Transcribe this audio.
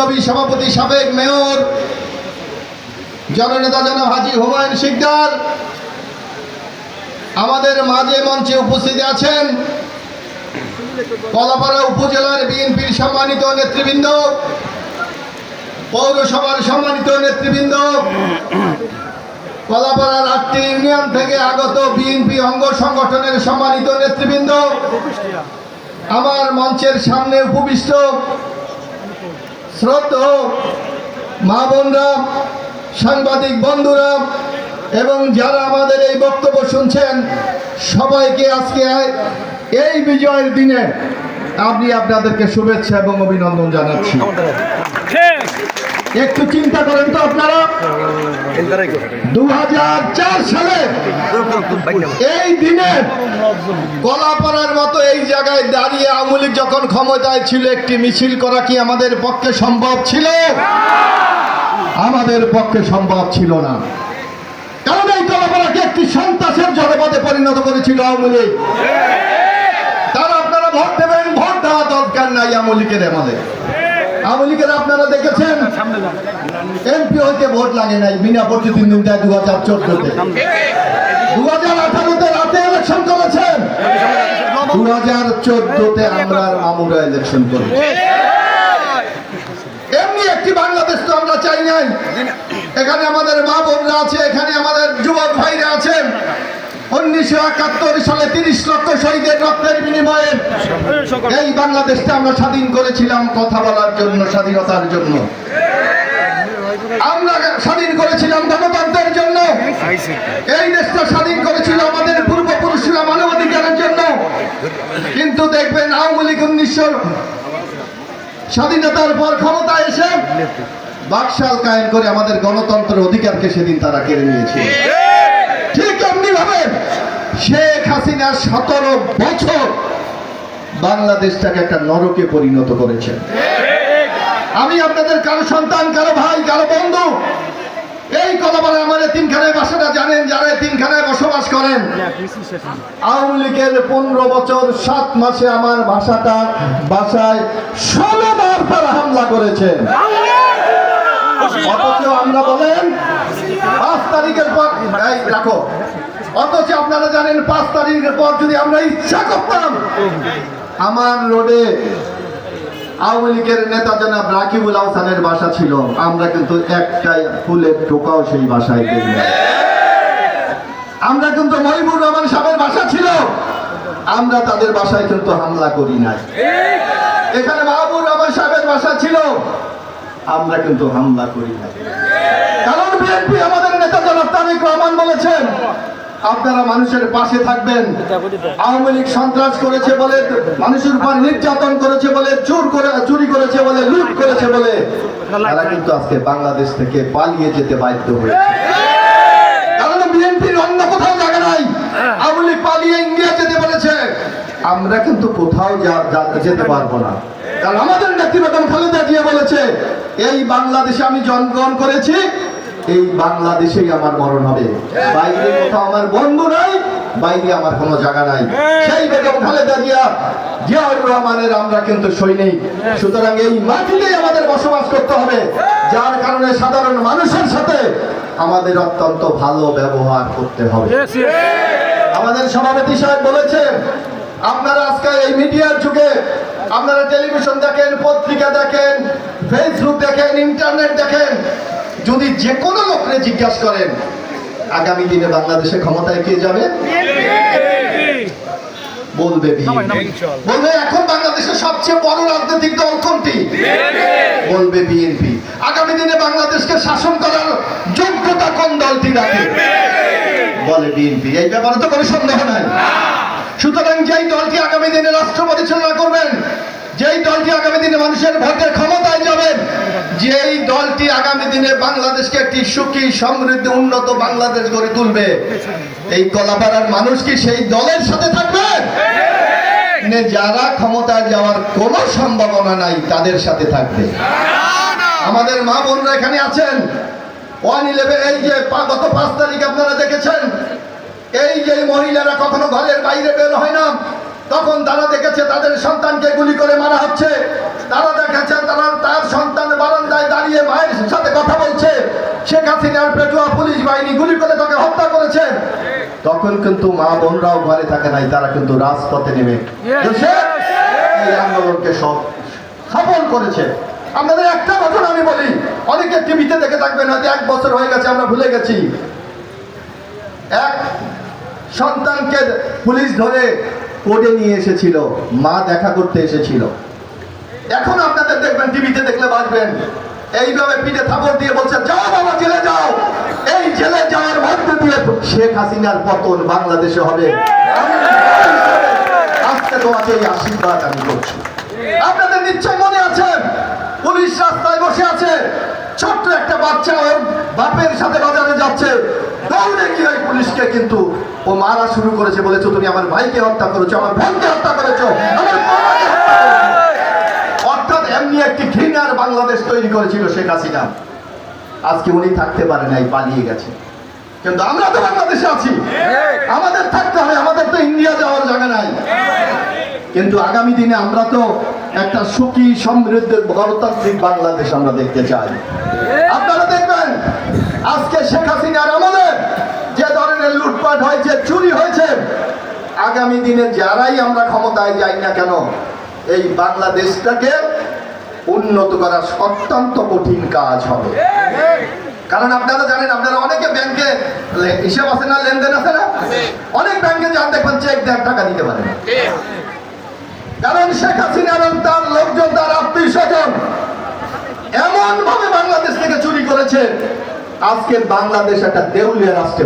বিপ্লবী সভাপতি সাবেক মেয়র, জননেতা জনাব হাজি হুমায়ুন শিকদার, আমাদের মাঝে মঞ্চে উপস্থিত আছেন কলাপাড়া উপজেলার বিএনপির সম্মানিত নেতৃবৃন্দ, পৌরসভার সম্মানিত নেতৃবৃন্দ, কলাপাড়ার আটটি ইউনিয়ন থেকে আগত বিএনপি অঙ্গ সংগঠনের সম্মানিত নেতৃবৃন্দ, আমার মঞ্চের সামনে উপবিষ্ট শ্রদ্ধ মা বোনরা সাংবাদিক বন্ধুরা এবং যারা আমাদের এই বক্তব্য শুনছেন সবাইকে আজকে এই বিজয়ের দিনে আমি আপনাদেরকে শুভেচ্ছা এবং অভিনন্দন জানাচ্ছি। একটু চিন্তা করেন তো আপনারা। দু হাজার চার সালে এই দিনে কলাপাড়ার মতো এই জায়গায় দাঁড়িয়ে আওয়ামী যখন ক্ষমতায় ছিল, একটি মিছিল করা কি আমাদের পক্ষে সম্ভব ছিল? আমাদের পক্ষে সম্ভব ছিল না। কারণ এই কলাপাড়াকে একটি সন্ত্রাসের জনপদে পরিণত করেছিল আওয়ামী লীগ। তারা আপনারা ভোট দেবেন, ভোট দেওয়া দরকার নাই আওয়ামী লীগের আমাদের। আওয়ামী লীগের আপনারা দেখেছেন, এমপি হইতে ভোট লাগে নাই, বিনা দেয় দু হাজার চোদ্দতে। যুবক ভাইরা আছেন। উনিশশো একাত্তর সালে তিরিশ লক্ষ বিনিময়ে এই বাংলাদেশটা আমরা স্বাধীন করেছিলাম কথা বলার জন্য, স্বাধীনতার জন্য। আমরা স্বাধীন করেছিলাম এই দেশটা স্বাধীন করেছিল আমাদের পূর্বপুরুষরা মানবাধিকারের জন্য। কিন্তু দেখবেন আওয়ামী লীগ উনিশশো স্বাধীনতার পর ক্ষমতায় এসে বাকশাল কায়েম করে আমাদের অধিকারকে সেদিন তারা কেড়ে নিয়েছে ঠিক এমনি ভাবে শেখ হাসিনা সতেরো বছর বাংলাদেশটাকে একটা নরকে পরিণত করেছে আমি আপনাদের কারও সন্তান, কারও ভাই, কারও বন্ধু এই কথা বলে আমার তিনখানায় বাসাটা জানেন যারা তিনখানায় বসবাস করেন। আওয়ামী লীগের পনেরো বছর সাত মাসে আমার ভাষাটা বাসায় ষোলো বার তারা হামলা করেছেন অথচ আমরা বলেন পাঁচ তারিখের পর রাখো অথচ আপনারা জানেন পাঁচ তারিখের পর যদি আমরা ইচ্ছা করতাম আমার রোডে আওয়ামী লীগের নেতা জনাব রাকিবুল আহসানের বাসা ছিল। আমরা কিন্তু একটাই ফুলের টোকাও সেই বাসায় দেখি আমরা কিন্তু মহিবুর রহমান সাহেবের বাসা ছিল। আমরা তাদের বাসায় কিন্তু হামলা করি নাই। এখানে মাহবুব রহমান সাহেবের বাসা ছিল। আমরা কিন্তু হামলা করি নাই। কারণ বিএনপি আমাদের নেতা জনাব তারেক রহমান বলেছেন আপনারা মানুষের পাশে থাকবেন। আওয়ামী লীগ সন্ত্রাস করেছে বলে, মানুষের উপর নির্যাতন করেছে বলে, চুর করে, চুরি করেছে বলে, লুট করেছে বলে, তারা কিন্তু আজকে বাংলাদেশ থেকে পালিয়ে যেতে বাধ্য হয়েছে। কারণ বিএনপির অন্য কোথাও জায়গা নাই। আওয়ামী লীগ পালিয়ে ইন্ডিয়া যেতে বলেছে। আমরা কিন্তু কোথাও যেতে পারব না। কারণ আমাদের নেত্রী ম্যাডাম খালেদা জিয়া বলেছে, এই বাংলাদেশে আমি জন্মগ্রহণ করেছি এই বাংলাদেশেই আমার মরণ হবে। বাইরে কোথাও আমার বন্ধু নাই বাইরে আমার কোনো জায়গা নাই। সেই বেগম খালেদা জিয়া জিয়াউর রহমানের আমরা কিন্তু সৈনিক। সুতরাং এই মাটিতেই আমাদের বসবাস করতে হবে। যার কারণে সাধারণ মানুষের সাথে আমাদের অত্যন্ত ভালো ব্যবহার করতে হবে। আমাদের সভাপতি সাহেব বলেছেন আপনারা আজকে এই মিডিয়ার যুগে আপনারা টেলিভিশন দেখেন পত্রিকা দেখেন ফেসবুক দেখেন ইন্টারনেট দেখেন যদি যে কোনো লোককে জিজ্ঞাসা করেন আগামী দিনে বাংলাদেশে ক্ষমতায় কে যাবে? বলবে বলবে এখন বাংলাদেশের সবচেয়ে বড় রাজনৈতিক দল কোনটি? বলবে বিএনপি। আগামী দিনে বাংলাদেশকে শাসন করার যোগ্যতা কোন দলটি রাখে? বলে বিএনপি। এই ব্যাপারে তো কোনো সন্দেহ নাই। সুতরাং যেই দলটি আগামী দিনে রাষ্ট্র পরিচালনা করবেন যেই দলটি আগামী দিনে মানুষের ভোটের ক্ষমতায় যাবেন যেই দলটি আগামী দিনে বাংলাদেশকে একটি সুখী, সমৃদ্ধ, উন্নত বাংলাদেশ গড়ে তুলবে। এই কলাপাড়ার মানুষ কি সেই দলের সাথে থাকবে? যারা ক্ষমতায় যাওয়ার কোনো সম্ভাবনা নাই, তাদের সাথে থাকবে। আমাদের মা বোনরা এখানে আছেন। ওয়ান ইলেভেন, এই যে গত পাঁচ তারিখ আপনারা দেখেছেন, এই যে মহিলারা কখনো ঘরের বাইরে বের হয় না, তখন তারা দেখেছে তাদের সন্তানকে গুলি করে মারা হচ্ছে। তারা দেখেছে তারা তার সন্তান বারান্দায় দাঁড়িয়ে মায়ের সাথে কথা বলছে। শেখ হাসিনার পেটুয়া পুলিশ বাহিনী গুলি করে তাকে হত্যা করেছেন তখন কিন্তু মা বোনরাও ঘরে থাকে নাই তারা কিন্তু রাজপথে নেমে। এই আন্দোলনকে সব সফল করেছে। আপনাদের একটা ঘটনা আমি বলি অনেকে টিভিতে দেখে থাকবেন হয়তো এক বছর হয়ে গেছে আমরা ভুলে গেছি। এক সন্তানকে পুলিশ ধরে কোর্টে নিয়ে এসেছিল মা দেখা করতে এসেছিল। এখন আপনাদের দেখবেন, টিভিতে দেখলে বাঁচবেন। এইভাবে পিঠে থাপড় দিয়ে বলছে, যাও বাবা, জেলে যাও। এই জেলে যাওয়ার মধ্য দিয়ে শেখ হাসিনার পতন বাংলাদেশে হবে। আজকে তোমাকে এই আশীর্বাদ আমি করছি। আপনাদের নিশ্চয় মনে আছে, পুলিশ রাস্তায় বসে আছে, ছোট্ট একটা বাচ্চা ওর বাপের সাথে বাজারে যাচ্ছে। দৌড়ে গিয়ে ওই পুলিশকে কিন্তু ও মারা শুরু করেছে বলেছ, তুমি আমার ভাইকে হত্যা করেছ, আমার বোনকে হত্যা করেছ, আমার মামাকে হত্যা করেছ। এমনি একটি ঘৃণার বাংলাদেশ তৈরি করেছিল শেখ হাসিনা। আজকে উনি থাকতে পারে নাই, পালিয়ে গেছে। কিন্তু আমরা তো বাংলাদেশে আছি। আমাদের থাকতে হবে, আমাদের তো ইন্ডিয়া যাওয়ার জায়গা নাই। কিন্তু আগামী দিনে আমরা তো একটা সুখী, সমৃদ্ধ, গণতান্ত্রিক বাংলাদেশ আমরা দেখতে চাই। আপনারা দেখবেন, আজকে শেখ হাসিনার আমাদের যে ধরনের লুটপাট হয়েছে চুরি হয়েছে, আগামী দিনে যারাই আমরা ক্ষমতায় যাই না কেন, এই বাংলাদেশটাকে উন্নত করা অত্যন্ত কঠিন কাজ হবে কারণ আপনারা জানেন, আপনারা অনেকে ব্যাংকে হিসাব আছে না, লেনদেন আছে না অনেক ব্যাংকে যান, দেখবেন চেক দেন টাকা দিতে পারেন না। কারণ শেখ হাসিনা তার লোকজন, তার আত্মীয় স্বজন এমন ভাবে বাংলাদেশ থেকে চুরি করেছে আজকে বাংলাদেশ একটা দেউলিয়া রাষ্ট্রে